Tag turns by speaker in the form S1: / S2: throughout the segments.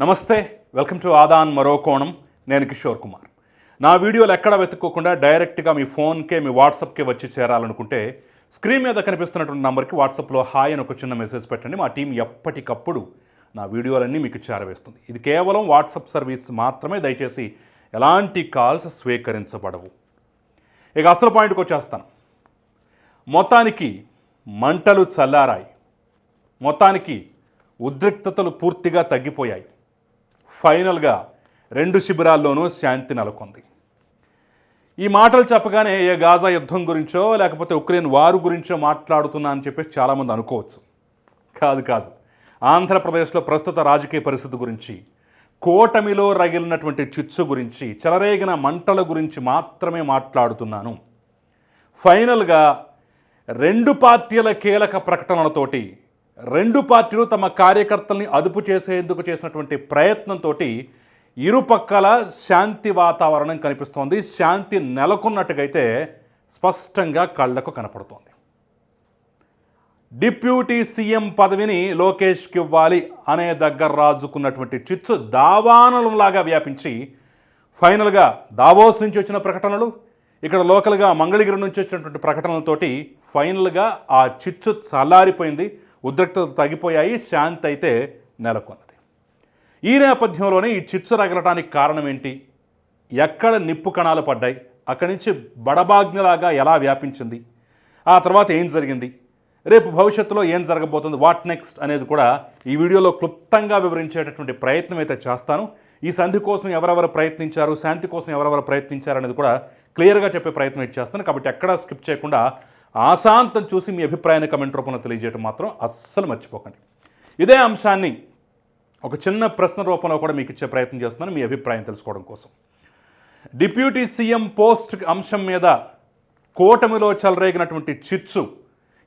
S1: నమస్తే welcome to Aadan మరో కోణం. నేను కిషోర్ కుమార్. నా వీడియోలు ఎక్కడ వెతుక్కోకుండా డైరెక్ట్గా మీ ఫోన్కే మీ వాట్సాప్కే వచ్చి చేరాలనుకుంటే స్క్రీన్ మీద కనిపిస్తున్నటువంటి నంబర్కి వాట్సాప్లో హాయ్ అని ఒక చిన్న మెసేజ్ పెట్టండి. మా టీం ఎప్పటికప్పుడు నా వీడియోలన్నీ మీకు చేరవేస్తుంది. ఇది కేవలం వాట్సాప్ సర్వీస్ మాత్రమే. దయచేసి ఎలాంటి కాల్స్ స్వీకరించబడవు. ఇక అసలు పాయింట్కి వచ్చేస్తాను. మొత్తానికి మంటలు చల్లారాయి. మొత్తానికి ఉద్రిక్తతలు పూర్తిగా తగ్గిపోయాయి. ఫైనల్గా రెండు శిబిరాల్లోనూ శాంతి నెలకొంది. ఈ మాటలు చెప్పగానే ఏ గాజా యుద్ధం గురించో లేకపోతే ఉక్రెయిన్ వారు గురించో మాట్లాడుతున్నా అని చెప్పేసి చాలామంది అనుకోవచ్చు. కాదు కాదు. ఆంధ్రప్రదేశ్లో ప్రస్తుత రాజకీయ పరిస్థితి గురించి కోటమిలో రగిలినటువంటి చిచ్చు గురించి చెలరేగిన మంటల గురించి మాత్రమే మాట్లాడుతున్నాను. ఫైనల్గా రెండు పార్టీల కీలక ప్రకటనలతోటి రెండు పార్టీలు తమ కార్యకర్తల్ని అదుపు చేసేందుకు చేసినటువంటి ప్రయత్నంతో ఇరుపక్కల శాంతి వాతావరణం కనిపిస్తోంది. శాంతి నెలకొన్నట్టుగైతే స్పష్టంగా కళ్ళకు కనపడుతోంది. డిప్యూటీ సీఎం పదవిని లోకేష్కి ఇవ్వాలి అనే దగ్గర రాజుకున్నటువంటి చిచ్చు దావానలంలాగా వ్యాపించి ఫైనల్గా దావోస్ నుంచి వచ్చిన ప్రకటనలు ఇక్కడ లోకల్గా మంగళగిరి నుంచి వచ్చినటువంటి ప్రకటనలతోటి ఫైనల్గా ఆ చిచ్చు చల్లారిపోయింది. ఉద్రిక్తతలు తగ్గిపోయాయి శాంతి అయితే నెలకొన్నది. ఈ నేపథ్యంలోనే ఈ చిచ్చు రగలటానికి కారణం ఏంటి? ఎక్కడ నిప్పు కణాలు పడ్డాయి? అక్కడి నుంచి బడబాగ్నిలాగా ఎలా వ్యాపించింది? ఆ తర్వాత ఏం జరిగింది? రేపు భవిష్యత్తులో ఏం జరగబోతుంది? వాట్ నెక్స్ట్ అనేది కూడా ఈ వీడియోలో క్లుప్తంగా వివరించేటటువంటి ప్రయత్నం అయితే చేస్తాను. ఈ సంధి కోసం ఎవరెవరు ప్రయత్నించారు? శాంతి కోసం ఎవరెవరు ప్రయత్నించారు అనేది కూడా క్లియర్గా చెప్పే ప్రయత్నం అయితే చేస్తాను. కాబట్టి ఎక్కడా స్కిప్ చేయకుండా ఆశాంతం చూసి మీ అభిప్రాయాన్ని కమెంట్ రూపంలో తెలియజేయడం మాత్రం అస్సలు మర్చిపోకండి. ఇదే అంశాన్ని ఒక చిన్న ప్రశ్న రూపంలో కూడా మీకు ఇచ్చే ప్రయత్నం చేస్తున్నాను మీ అభిప్రాయం తెలుసుకోవడం కోసం. డిప్యూటీ సీఎం పోస్ట్ అంశం మీద కూటమిలో చెలరేగినటువంటి చిచ్చు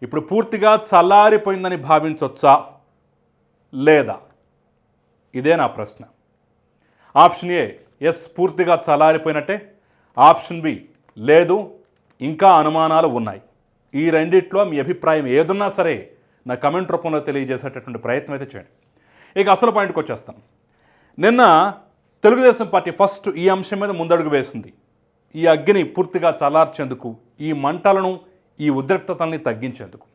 S1: ఇప్పుడు పూర్తిగా చల్లారిపోయిందని భావించవచ్చా లేదా? ఇదే నా ప్రశ్న. ఆప్షన్ ఏ ఎస్ పూర్తిగా చల్లారిపోయినట్టే. ఆప్షన్ బి లేదు ఇంకా అనుమానాలు ఉన్నాయి. ఈ రెండిట్లో మీ అభిప్రాయం ఏదున్నా సరే నా కమెంట్ రూపంలో తెలియజేసేటటువంటి ప్రయత్నం అయితే చేయండి. ఇక అసలు పాయింట్కి వచ్చేస్తాను నిన్న తెలుగుదేశం పార్టీ ఫస్ట్ ఈ అంశం మీద ముందడుగు వేసింది. ఈ అగ్ని పూర్తిగా చల్లార్చేందుకు ఈ మంటలను ఈ ఉద్రిక్తతల్ని తగ్గించేందుకు.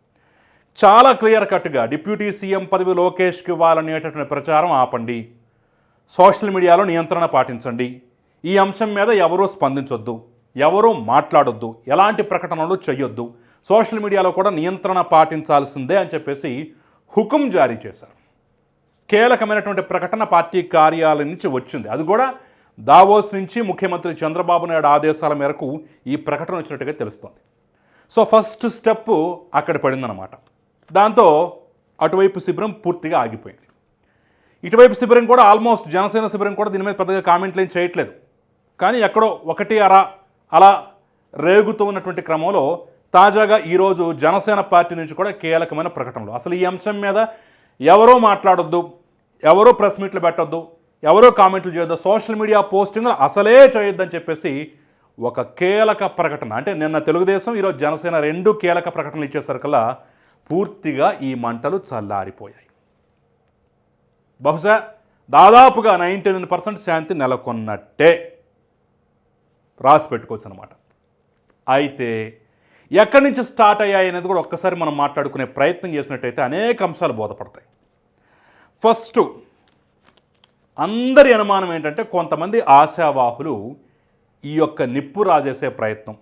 S1: చాలా క్లియర్ కట్గా డిప్యూటీ సీఎం పదవి లోకేష్కి ఇవ్వాలనేటటువంటి ప్రచారం ఆపండి. సోషల్ మీడియాలో నియంత్రణ పాటించండి. ఈ అంశం మీద ఎవరూ స్పందించొద్దు. ఎవరూ మాట్లాడొద్దు. ఎలాంటి ప్రకటనలు చేయొద్దు సోషల్ మీడియాలో కూడా నియంత్రణ పాటించాల్సిందే అని చెప్పేసి హుకుం జారీ చేశారు. కీలకమైనటువంటి ప్రకటన పార్టీ కార్యాలయం నుంచి వచ్చింది. అది కూడా దావోస్ నుంచి ముఖ్యమంత్రి చంద్రబాబు నాయుడు ఆదేశాల మేరకు ఈ ప్రకటన వచ్చినట్టుగా తెలుస్తోంది. సో ఫస్ట్ స్టెప్ అక్కడ పడిందనమాట దాంతో అటువైపు శిబిరం పూర్తిగా ఆగిపోయింది. ఇటువైపు శిబిరం కూడా ఆల్మోస్ట్ జనసేన శిబిరం కూడా దీని మీద పెద్దగా కామెంట్లు ఏం చేయట్లేదు. కానీ ఎక్కడో ఒకటి అరా అలా రేగుతూ ఉన్నటువంటి క్రమంలో తాజాగా ఈరోజు జనసేన పార్టీ నుంచి కూడా కీలకమైన ప్రకటనలు. అసలు ఈ అంశం మీద ఎవరో మాట్లాడొద్దు ఎవరో ప్రెస్ మీట్లు పెట్టొద్దు ఎవరో కామెంట్లు చేయొద్దు సోషల్ మీడియా పోస్టింగ్లు అసలే చేయొద్దని చెప్పేసి ఒక కీలక ప్రకటన. అంటే నిన్న తెలుగుదేశం ఈరోజు జనసేన రెండు కీలక ప్రకటనలు ఇచ్చేసరికల్లా పూర్తిగా ఈ మంటలు చల్లారిపోయాయి. బహుశా దాదాపుగా నైంటీ నైన్ పర్సెంట్ శాంతి నెలకొన్నట్టే రాసి పెట్టుకోవచ్చు అనమాట అయితే ఎక్కడి నుంచి స్టార్ట్ అయ్యాయి అనేది కూడా ఒక్కసారి మనం మాట్లాడుకునే ప్రయత్నం చేసినట్టయితే అనేక అంశాలు బోధపడతాయి. ఫస్ట్ అందరి అనుమానం ఏంటంటే కొంతమంది ఆశావాహులు ఈ యొక్క నిప్పు రాజేసే ప్రయత్నం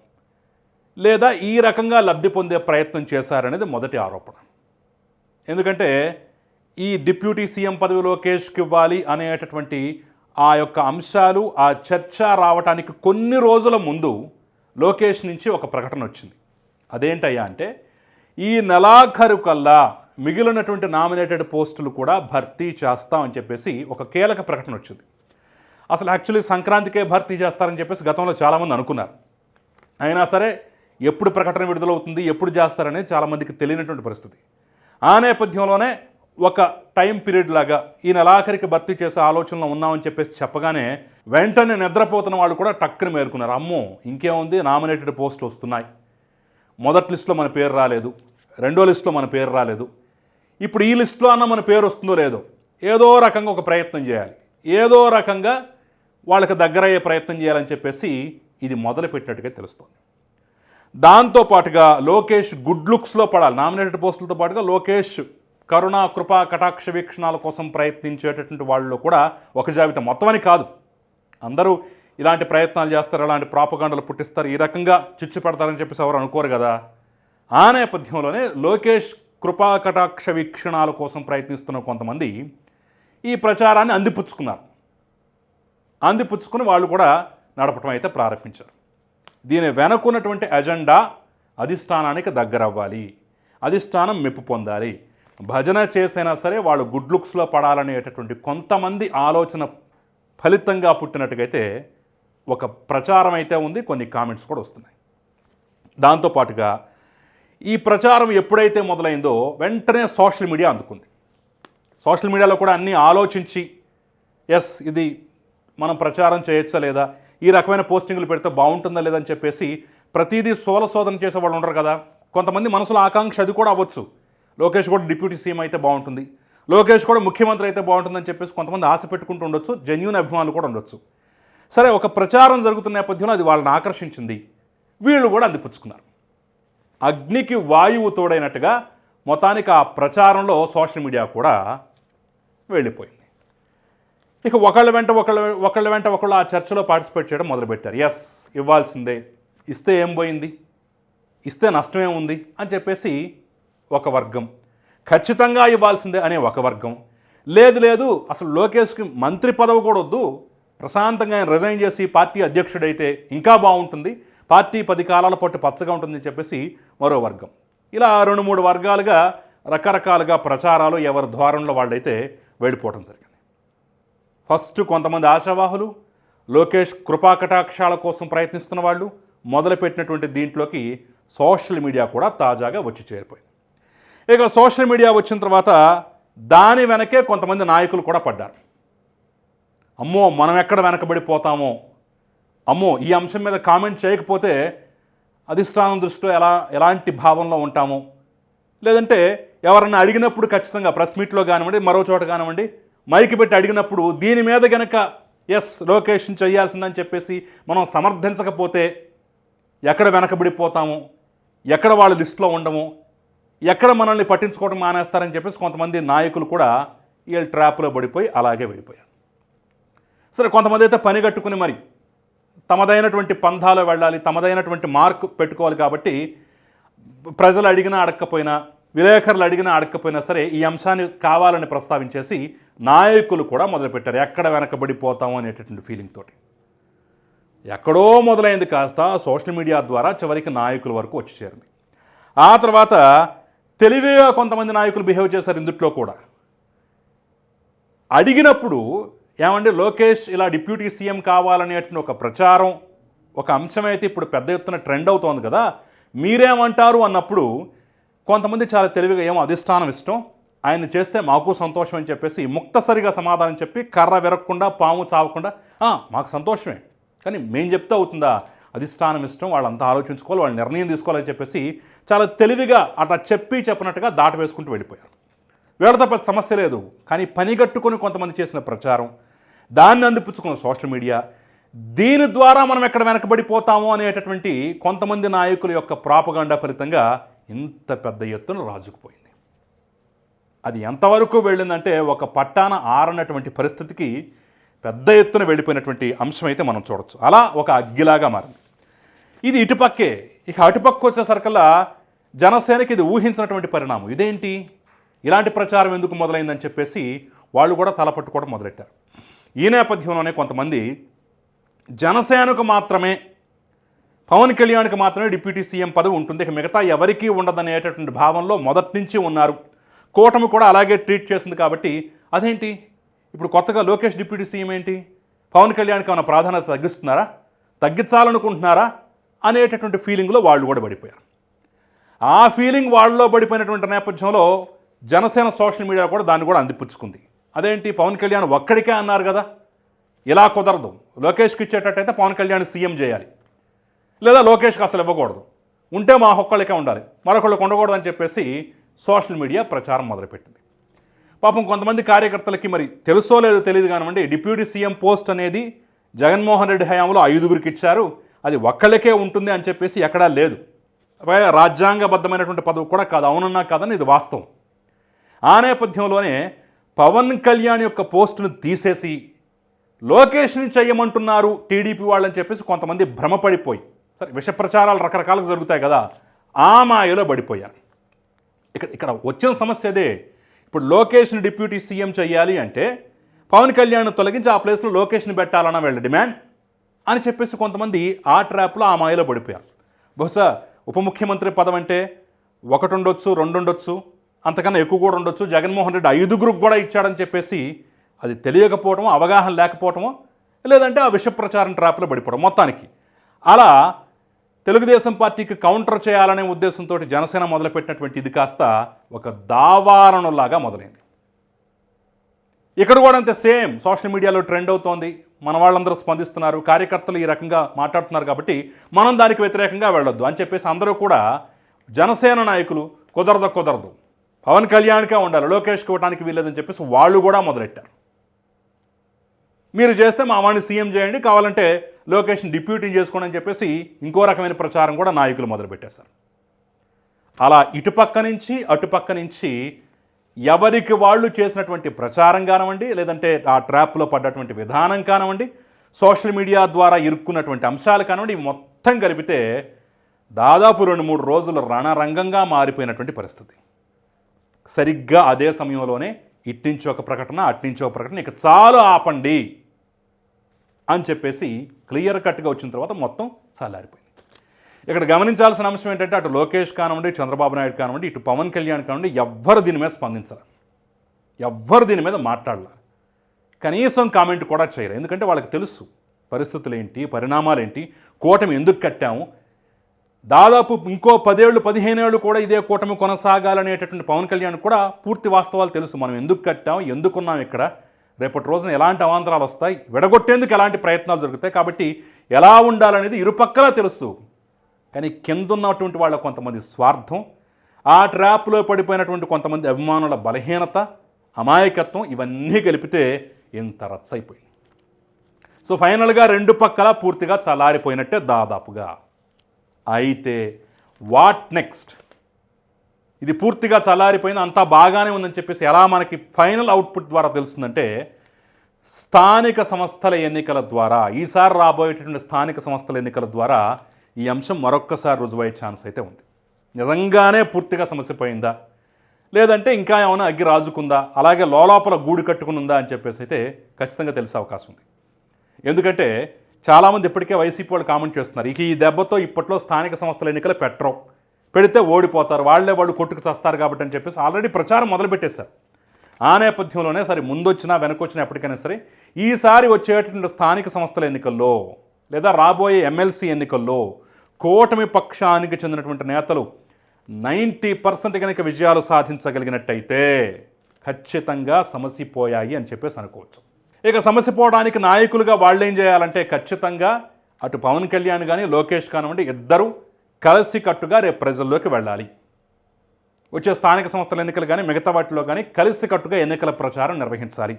S1: లేదా ఈ రకంగా లబ్ధి పొందే ప్రయత్నం చేశారనేది మొదటి ఆరోపణ. ఎందుకంటే ఈ డిప్యూటీ సీఎం పదవి లోకేష్కి ఇవ్వాలి అనేటటువంటి ఆ యొక్క అంశాలు ఆ చర్చ రావటానికి కొన్ని రోజుల ముందు లోకేష్ నుంచి ఒక ప్రకటన వచ్చింది. అదేంటయ్యా అంటే ఈ నెలాఖరు కల్లా మిగిలినటువంటి నామినేటెడ్ పోస్టులు కూడా భర్తీ చేస్తామని చెప్పేసి ఒక కీలక ప్రకటన వచ్చింది. అసలు యాక్చువల్లీ సంక్రాంతికే భర్తీ చేస్తారని చెప్పేసి గతంలో చాలామంది అనుకున్నారు. అయినా సరే ఎప్పుడు ప్రకటన విడుదలవుతుంది ఎప్పుడు చేస్తారనేది చాలామందికి తెలియనటువంటి పరిస్థితి. ఆ నేపథ్యంలోనే ఒక టైం పీరియడ్ లాగా ఈ నెలాఖరికి భర్తీ చేసే ఆలోచనలో ఉన్నామని చెప్పేసి చెప్పగానే వెంటనే నిద్రపోతున్న వాళ్ళు కూడా టక్కున మేరుకున్నారు అమ్మో ఇంకేముంది? నామినేటెడ్ పోస్టులు వస్తున్నాయి. మొదటి లిస్టులో మన పేరు రాలేదు రెండో లిస్టులో మన పేరు రాలేదు. ఇప్పుడు ఈ లిస్టులో అన్న మన పేరు వస్తుందో లేదో ఏదో రకంగా ఒక ప్రయత్నం చేయాలి. ఏదో రకంగా వాళ్ళకి దగ్గరయ్యే ప్రయత్నం చేయాలని చెప్పేసి ఇది మొదలుపెట్టినట్టుగా తెలుస్తుంది. దాంతో పాటుగా లోకేష్ గుడ్ లుక్స్లో పడాలి. నామినేటెడ్ పోస్టులతో పాటుగా లోకేష్ కరుణ కృపా కటాక్ష వీక్షణాల కోసం ప్రయత్నించేటటువంటి వాళ్ళు కూడా ఒక జాబితా మొత్తం అని కాదు. అందరూ ఇలాంటి ప్రయత్నాలు చేస్తారు ఇలాంటి ప్రాపగాండలు పుట్టిస్తారు ఈ రకంగా చిచ్చు పెడతారని చెప్పేసి ఎవరు అనుకోరు కదా? ఆ నేపథ్యంలోనే లోకేష్ కృపాకటాక్ష వీక్షణాల కోసం ప్రయత్నిస్తున్న కొంతమంది ఈ ప్రచారాన్ని అందిపుచ్చుకున్నారు. అందిపుచ్చుకుని వాళ్ళు కూడా నడపటం అయితే ప్రారంభించారు. దీని వెనకున్నటువంటి ఎజెండా అధిష్టానానికి దగ్గర అవ్వాలి అధిష్టానం మెప్పు పొందాలి. భజన చేసైనా సరే వాళ్ళు గుడ్ లుక్స్లో పడాలనేటటువంటి కొంతమంది ఆలోచన ఫలితంగా పుట్టినట్టుగైతే ఒక ప్రచారం అయితే ఉంది కొన్ని కామెంట్స్ కూడా వస్తున్నాయి. దాంతోపాటుగా ఈ ప్రచారం ఎప్పుడైతే మొదలైందో వెంటనే సోషల్ మీడియా అందుకుంది. సోషల్ మీడియాలో కూడా అన్నీ ఆలోచించి ఎస్ ఇది మనం ప్రచారం చేయొచ్చా లేదా? ఈ రకమైన పోస్టింగ్లు పెడితే బాగుంటుందా లేదా? అని చెప్పేసి ప్రతిదీ సోల శోధన చేసే వాళ్ళు ఉండరు కదా. కొంతమంది మనసులో ఆకాంక్ష అది కూడా అవ్వచ్చు. లోకేష్ కూడా డిప్యూటీ సీఎం అయితే బాగుంటుంది. లోకేష్ కూడా ముఖ్యమంత్రి అయితే బాగుంటుందని చెప్పేసి కొంతమంది ఆశ పెట్టుకుంటూ ఉండొచ్చు. జెన్యున్ అభిమానులు కూడా ఉండొచ్చు. సరే ఒక ప్రచారం జరుగుతున్న నేపథ్యంలో అది వాళ్ళని ఆకర్షించింది. వీళ్ళు కూడా అందిపుచ్చుకున్నారు. అగ్నికి వాయువు తోడైనట్టుగా మొత్తానికి ఆ ప్రచారంలో సోషల్ మీడియా కూడా వెళ్ళిపోయింది. ఇక ఒకళ్ళ వెంట ఒకళ్ళ ఒకళ్ళ వెంట ఒకళ్ళు ఆ చర్చలో పార్టిసిపేట్ చేయడం మొదలుపెట్టారు. ఎస్ ఇవ్వాల్సిందే. ఇస్తే ఏం పోయింది? ఇస్తే నష్టమే ఉంది? అని చెప్పేసి ఒక వర్గం. ఖచ్చితంగా ఇవ్వాల్సిందే అనే ఒక వర్గం. లేదు లేదు. అసలు లోకేష్కి మంత్రి పదవి కూడా వద్దు. ప్రశాంతంగా ఆయన రిజైన్ చేసి పార్టీ అధ్యక్షుడైతే ఇంకా బాగుంటుంది. పార్టీ పది కాలాల పాటు పచ్చగా ఉంటుందని చెప్పేసి మరో వర్గం. ఇలా రెండు మూడు వర్గాలుగా రకరకాలుగా ప్రచారాలు ఎవరి ద్వారంలో వాళ్ళైతే వెళ్ళిపోవడం జరిగింది. ఫస్ట్ కొంతమంది ఆశావాహులు లోకేష్ కృపాకటాక్షాల కోసం ప్రయత్నిస్తున్న వాళ్ళు మొదలుపెట్టినటువంటి దీంట్లోకి సోషల్ మీడియా కూడా తాజాగా వచ్చి చేరిపోయింది. ఇక సోషల్ మీడియా వచ్చిన తర్వాత దాని వెనకే కొంతమంది నాయకులు కూడా పడ్డారు. అమ్మో మనం ఎక్కడ వెనకబడిపోతామో? అమ్మో ఈ అంశం మీద కామెంట్ చేయకపోతే అధిష్టానం దృష్టిలో ఎలా ఎలాంటి భావంలో ఉంటామో? లేదంటే ఎవరన్నా అడిగినప్పుడు ఖచ్చితంగా ప్రెస్ మీట్లో కానివ్వండి మరో చోట కానివ్వండి మైకి పెట్టి అడిగినప్పుడు దీని మీద గనక ఎస్ లొకేషన్ చేయాల్సిందని చెప్పేసి మనం సమర్థించకపోతే ఎక్కడ వెనకబడిపోతాము? ఎక్కడ వాళ్ళ లిస్టులో ఉండము? ఎక్కడ మనల్ని పట్టించుకోవడం మానేస్తారని చెప్పేసి కొంతమంది నాయకులు కూడా వీళ్ళు ట్రాప్లో పడిపోయి అలాగే వెళ్ళిపోయారు. సరే కొంతమంది అయితే పని కట్టుకుని మరి తమదైనటువంటి పంధాలో వెళ్ళాలి తమదైనటువంటి మార్క్ పెట్టుకోవాలి కాబట్టి ప్రజలు అడిగినా అడగకపోయినా విలేకరులు అడిగినా అడగకపోయినా సరే ఈ అంశాన్ని కావాలని ప్రస్తావించేసి నాయకులు కూడా మొదలుపెట్టారు. ఎక్కడ వెనకబడిపోతాము అనేటటువంటి ఫీలింగ్ తోటి. ఎక్కడో మొదలైంది కాస్త సోషల్ మీడియా ద్వారా చివరికి నాయకుల వరకు వచ్చి చేరింది. ఆ తర్వాత తెలివిగా కొంతమంది నాయకులు బిహేవ్ చేశారు ఇందుట్లో కూడా. అడిగినప్పుడు ఏమండి లోకేష్ ఇలా డిప్యూటీ సీఎం కావాలనేటువంటి ఒక ప్రచారం ఒక అంశమైతే ఇప్పుడు పెద్ద ఎత్తున ట్రెండ్ అవుతోంది కదా మీరేమంటారు అన్నప్పుడు కొంతమంది చాలా తెలివిగా ఏమో అధిష్టానం ఇష్టం ఆయన చేస్తే మాకు సంతోషం అని చెప్పేసి ముక్తసరిగా సమాధానం చెప్పి కర్ర విరగకుండా పాము చావకుండా మాకు సంతోషమే. కానీ మేం చెప్తే అవుతుందా అధిష్టానం ఇష్టం వాళ్ళంతా ఆలోచించుకోవాలి వాళ్ళు నిర్ణయం తీసుకోవాలని చెప్పేసి చాలా తెలివిగా అట్లా చెప్పి చెప్పినట్టుగా దాట వేసుకుంటూ వెళ్ళిపోయారు. వీళ్ళతో పెద్ద సమస్య లేదు. కానీ పనిగట్టుకొని కొంతమంది చేసిన ప్రచారం దాన్ని అందిపుచ్చుకున్న సోషల్ మీడియా. దీని ద్వారా మనం ఎక్కడ వెనకబడిపోతామో అనేటటువంటి కొంతమంది నాయకుల యొక్క ప్రాపగాండా ఫలితంగా ఇంత పెద్ద ఎత్తున రాజుకుపోయింది అది ఎంతవరకు వెళ్ళిందంటే ఒక పట్టాన ఆరనటువంటి పరిస్థితికి పెద్ద ఎత్తున వెళ్ళిపోయినటువంటి అంశం అయితే మనం చూడొచ్చు. అలా ఒక అగ్గిలాగా మారింది. ఇది ఇటుపక్కే. ఇక అటుపక్క వచ్చేసరికల్లా జనసేనకి ఇది ఊహించినటువంటి పరిణామం. ఇదేంటి? ఇలాంటి ప్రచారం ఎందుకు మొదలైందని చెప్పేసి వాళ్ళు కూడా తలపట్టుకోవడం మొదలెట్టారు. ఈ నేపథ్యంలోనే కొంతమంది జనసేనకు మాత్రమే పవన్ కళ్యాణ్కి మాత్రమే డిప్యూటీ సీఎం పదవి ఉంటుంది. ఇక మిగతా ఎవరికీ ఉండదనేటటువంటి భావంలో మొదటి నుంచి ఉన్నారు. కూటమి కూడా అలాగే ట్రీట్ చేసింది కాబట్టి అదేంటి? ఇప్పుడు కొత్తగా లోకేష్ డిప్యూటీ సీఎం ఏంటి? పవన్ కళ్యాణ్కి ఏమైనా ప్రాధాన్యత తగ్గిస్తున్నారా? తగ్గించాలనుకుంటున్నారా? అనేటటువంటి ఫీలింగ్లో వాళ్ళు కూడా పడిపోయారు. ఆ ఫీలింగ్ వాళ్ళలో పడిపోయినటువంటి నేపథ్యంలో జనసేన సోషల్ మీడియా కూడా దాన్ని కూడా అందిపుచ్చుకుంది. అదేంటి? పవన్ కళ్యాణ్ ఒక్కడికే అన్నారు కదా? ఇలా కుదరదు. లోకేష్కి ఇచ్చేటట్టయితే పవన్ కళ్యాణ్ సీఎం చేయాలి. లేదా లోకేష్కి అసలు ఇవ్వకూడదు. ఉంటే మా ఒక్కళ్ళకే ఉండాలి. మరొకళ్ళకి ఉండకూడదు అని చెప్పేసి సోషల్ మీడియా ప్రచారం మొదలుపెట్టింది. పాపం కొంతమంది కార్యకర్తలకి మరి తెలుసో లేదో తెలియదు కానివ్వండి డిప్యూటీ సీఎం పోస్ట్ అనేది జగన్మోహన్ రెడ్డి హయాంలో ఐదుగురికి ఇచ్చారు. అది ఒక్కళ్ళకే ఉంటుంది అని చెప్పేసి ఎక్కడా లేదు. రాజ్యాంగబద్ధమైనటువంటి పదవి కూడా కాదు. అవునన్నా కాదని ఇది వాస్తవం. ఆ నేపథ్యంలోనే పవన్ కళ్యాణ్ యొక్క పోస్టును తీసేసి లోకేష్ని చేయమంటున్నారు టీడీపీ వాళ్ళని చెప్పేసి కొంతమంది భ్రమపడిపోయి. సరే విష ప్రచారాలు రకరకాలుగా జరుగుతాయి కదా ఆ మాయలో పడిపోయారు. ఇక్కడ ఇక్కడ వచ్చిన సమస్య అదే. ఇప్పుడు లోకేష్ని డిప్యూటీ సీఎం చేయాలి అంటే పవన్ కళ్యాణ్ తొలగించి ఆ ప్లేస్లో లోకేష్ని పెట్టాలన్న వీళ్ళ డిమాండ్ అని చెప్పేసి కొంతమంది ఆ ట్రాప్లో ఆ మాయలో పడిపోయారు. బహుశా ఉప ముఖ్యమంత్రి పదం అంటే ఒకటి ఉండొచ్చు రెండు ఉండొచ్చు అంతకన్నా ఎక్కువ కూడా ఉండొచ్చు. జగన్మోహన్ రెడ్డి ఐదుగురికి కూడా ఇచ్చాడని చెప్పేసి అది తెలియకపోవటమో అవగాహన లేకపోవటమో లేదంటే ఆ విషప్రచారం ట్రాప్లో పడిపోవడం మొత్తానికి. అలా తెలుగుదేశం పార్టీకి కౌంటర్ చేయాలనే ఉద్దేశంతో జనసేన మొదలుపెట్టినటువంటి ఇది కాస్త ఒక దావారణలాగా మొదలైంది. ఇక్కడ కూడా అంతే సేమ్ సోషల్ మీడియాలో ట్రెండ్ అవుతోంది. మన వాళ్ళందరూ స్పందిస్తున్నారు. కార్యకర్తలు ఈ రకంగా మాట్లాడుతున్నారు కాబట్టి మనం దానికి వ్యతిరేకంగా వెళ్ళొద్దు అని చెప్పేసి అందరూ కూడా జనసేన నాయకులు కుదరదు కుదరదు. పవన్ కళ్యాణ్కే ఉండాలి లోకేష్కి ఇవ్వడానికి వీల్లేదని చెప్పేసి వాళ్ళు కూడా మొదలెట్టారు. మీరు చేస్తే మా వాడిని సీఎం చేయండి కావాలంటే లోకేష్ని డిప్యూటీ చేసుకోండి అని చెప్పేసి ఇంకో రకమైన ప్రచారం కూడా నాయకులు మొదలుపెట్టేశారు. అలా ఇటుపక్క నుంచి అటుపక్క నుంచి ఎవరికి వాళ్ళు చేసినటువంటి ప్రచారం కానివ్వండి లేదంటే ఆ ట్రాప్లో పడ్డటువంటి విధానం కానివ్వండి సోషల్ మీడియా ద్వారా ఇరుక్కున్నటువంటి అంశాలు కానివ్వండి మొత్తం కలిపితే దాదాపు రెండు మూడు రోజులు రణరంగంగా మారిపోయినటువంటి పరిస్థితి. సరిగ్గా అదే సమయంలోనే ఇట్నుంచి ఒక ప్రకటన అట్నుంచి ఒక ప్రకటన ఇక చాలు ఆపండి అని చెప్పేసి క్లియర్ కట్గా వచ్చిన తర్వాత మొత్తం చల్లారిపోయింది. ఇక్కడ గమనించాల్సిన అంశం ఏంటంటే అటు లోకేష్ కానివ్వండి చంద్రబాబు నాయుడు కానివ్వండి ఇటు పవన్ కళ్యాణ్ కానివ్వండి ఎవ్వరు దీని మీద స్పందించరు. ఎవ్వరు దీని మీద మాట్లాడాల కనీసం కామెంట్ కూడా చేయరు. ఎందుకంటే వాళ్ళకి తెలుసు పరిస్థితులు ఏంటి పరిణామాలు ఏంటి కూటమి ఎందుకు కట్టాము దాదాపు ఇంకో పదేళ్ళు పదిహేనేళ్ళు కూడా ఇదే కూటమి కొనసాగాలనేటటువంటి పవన్ కళ్యాణ్ కూడా పూర్తి వాస్తవాలు తెలుసు. మనం ఎందుకు కట్టాం ఎందుకున్నాం ఇక్కడ? రేపటి రోజున ఎలాంటి అవాంతరాలు వస్తాయి? విడగొట్టేందుకు ఎలాంటి ప్రయత్నాలు జరుగుతాయి? కాబట్టి ఎలా ఉండాలనేది ఇరుపక్కలా తెలుసు. కానీ కింద ఉన్నటువంటి వాళ్ళ కొంతమంది స్వార్థం ఆ ట్రాప్లో పడిపోయినటువంటి కొంతమంది అభిమానుల బలహీనత అమాయకత్వం ఇవన్నీ కలిపితే ఇంత రచ్చైపోయింది సో ఫైనల్గా రెండు పక్కల పూర్తిగా చల్లారిపోయినట్టే దాదాపుగా. అయితే వాట్ నెక్స్ట్ ఇది పూర్తిగా చల్లారిపోయింది అంతా బాగానే ఉందని చెప్పేసి ఎలా మనకి ఫైనల్ అవుట్పుట్ ద్వారా తెలుస్తుందంటే స్థానిక సంస్థల ఎన్నికల ద్వారా ఈసారి రాబోయేటటువంటి స్థానిక సంస్థల ఎన్నికల ద్వారా ఈ అంశం మరొక్కసారి రుజువయ్యే ఛాన్స్ అయితే ఉంది. నిజంగానే పూర్తిగా సమస్య పోయిందా లేదంటే ఇంకా ఏమైనా అగ్గి రాజుకుందా? అలాగే లోలోపల గూడు కట్టుకుని ఉందా అని చెప్పేసి అయితే ఖచ్చితంగా తెలిసే అవకాశం ఉంది. ఎందుకంటే చాలామంది ఇప్పటికే వైసీపీ వాళ్ళు కామెంట్ చేస్తున్నారు. ఇక ఈ దెబ్బతో ఇప్పట్లో స్థానిక సంస్థల ఎన్నికలు పెట్టరు. పెడితే ఓడిపోతారు. వాళ్ళే వాళ్ళు కొట్టుకు చేస్తారు కాబట్టి అని చెప్పేసి ఆల్రెడీ ప్రచారం మొదలుపెట్టేశారు. ఆ నేపథ్యంలోనే సరే ముందొచ్చినా వెనకొచ్చినా ఎప్పటికైనా సరే ఈసారి వచ్చేటువంటి స్థానిక సంస్థల ఎన్నికల్లో లేదా రాబోయే ఎమ్మెల్సీ ఎన్నికల్లో కూటమి పక్షానికి చెందినటువంటి నేతలు నైంటీ పర్సెంట్ కనుక విజయాలు సాధించగలిగినట్టయితే ఖచ్చితంగా సమస్య పోయాయి అని చెప్పేసి అనుకోవచ్చు. ఇక సమస్య పోవడానికి నాయకులుగా వాళ్ళు ఏం చేయాలంటే ఖచ్చితంగా అటు పవన్ కళ్యాణ్ కానీ లోకేష్ కానివ్వండి ఇద్దరు కలిసికట్టుగా రేపు ప్రజల్లోకి వెళ్ళాలి. వచ్చే స్థానిక సంస్థల ఎన్నికలు కానీ మిగతా వాటిలో కానీ కలిసి కట్టుగా ఎన్నికల ప్రచారం నిర్వహించాలి.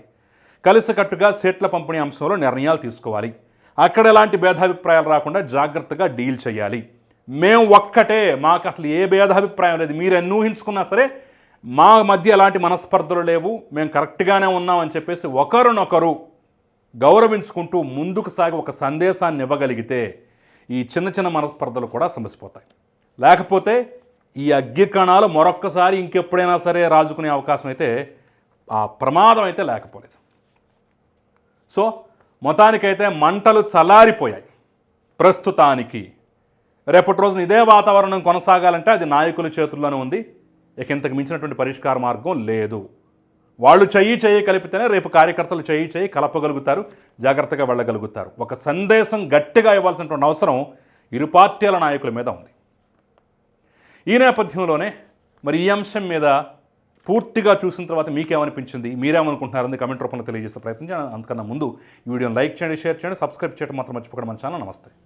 S1: కలిసి కట్టుగా సీట్ల పంపిణీ అంశంలో నిర్ణయాలు తీసుకోవాలి. అక్కడ ఎలాంటి భేదాభిప్రాయాలు రాకుండా జాగ్రత్తగా డీల్ చేయాలి. మేము ఒక్కటే మాకు అసలు ఏ భేదాభిప్రాయం లేదు. మీరు ఎన్ని ఊహించుకున్నా సరే మా మధ్య ఎలాంటి మనస్పర్ధలు లేవు మేము కరెక్ట్గానే ఉన్నామని చెప్పేసి ఒకరినొకరు గౌరవించుకుంటూ ముందుకు సాగి ఒక సందేశాన్ని ఇవ్వగలిగితే ఈ చిన్న చిన్న మనస్పర్ధలు కూడా సమసిపోతాయి లేకపోతే ఈ అగ్గి కణాలు మరొక్కసారి ఇంకెప్పుడైనా సరే రాజుకునే అవకాశం అయితే ఆ ప్రమాదం అయితే లేకపోలేదు. సో మొత్తానికైతే మంటలు చల్లారిపోయాయి. ప్రస్తుతానికి రేపటి రోజున ఇదే వాతావరణం కొనసాగాలంటే అది నాయకుల చేతుల్లోనే ఉంది. ఇక ఇంతకు మించినటువంటి పరిష్కార మార్గం లేదు. వాళ్ళు చెయ్యి చెయ్యి కలిపితేనే రేపు కార్యకర్తలు చెయ్యి చెయ్యి కలపగలుగుతారు జాగ్రత్తగా వెళ్ళగలుగుతారు. ఒక సందేశం గట్టిగా ఇవ్వాల్సినటువంటి అవసరం ఇరు పార్టీల నాయకుల మీద ఉంది. ఈ నేపథ్యంలోనే మరి ఈ అంశం మీద పూర్తిగా చూసిన తర్వాత మీకేమనిపించింది? మీరేమనుకుంటున్నారని కమెంట్ రూపంలో తెలియజేసే ప్రయత్నం చేయండి. అంతకన్నా ముందు ఈ వీడియోని లైక్ చేయండి షేర్ చేయండి సబ్స్క్రైబ్ చేయడం మాత్రం మర్చిపోకండి. మన ఛానల్ నమస్తే.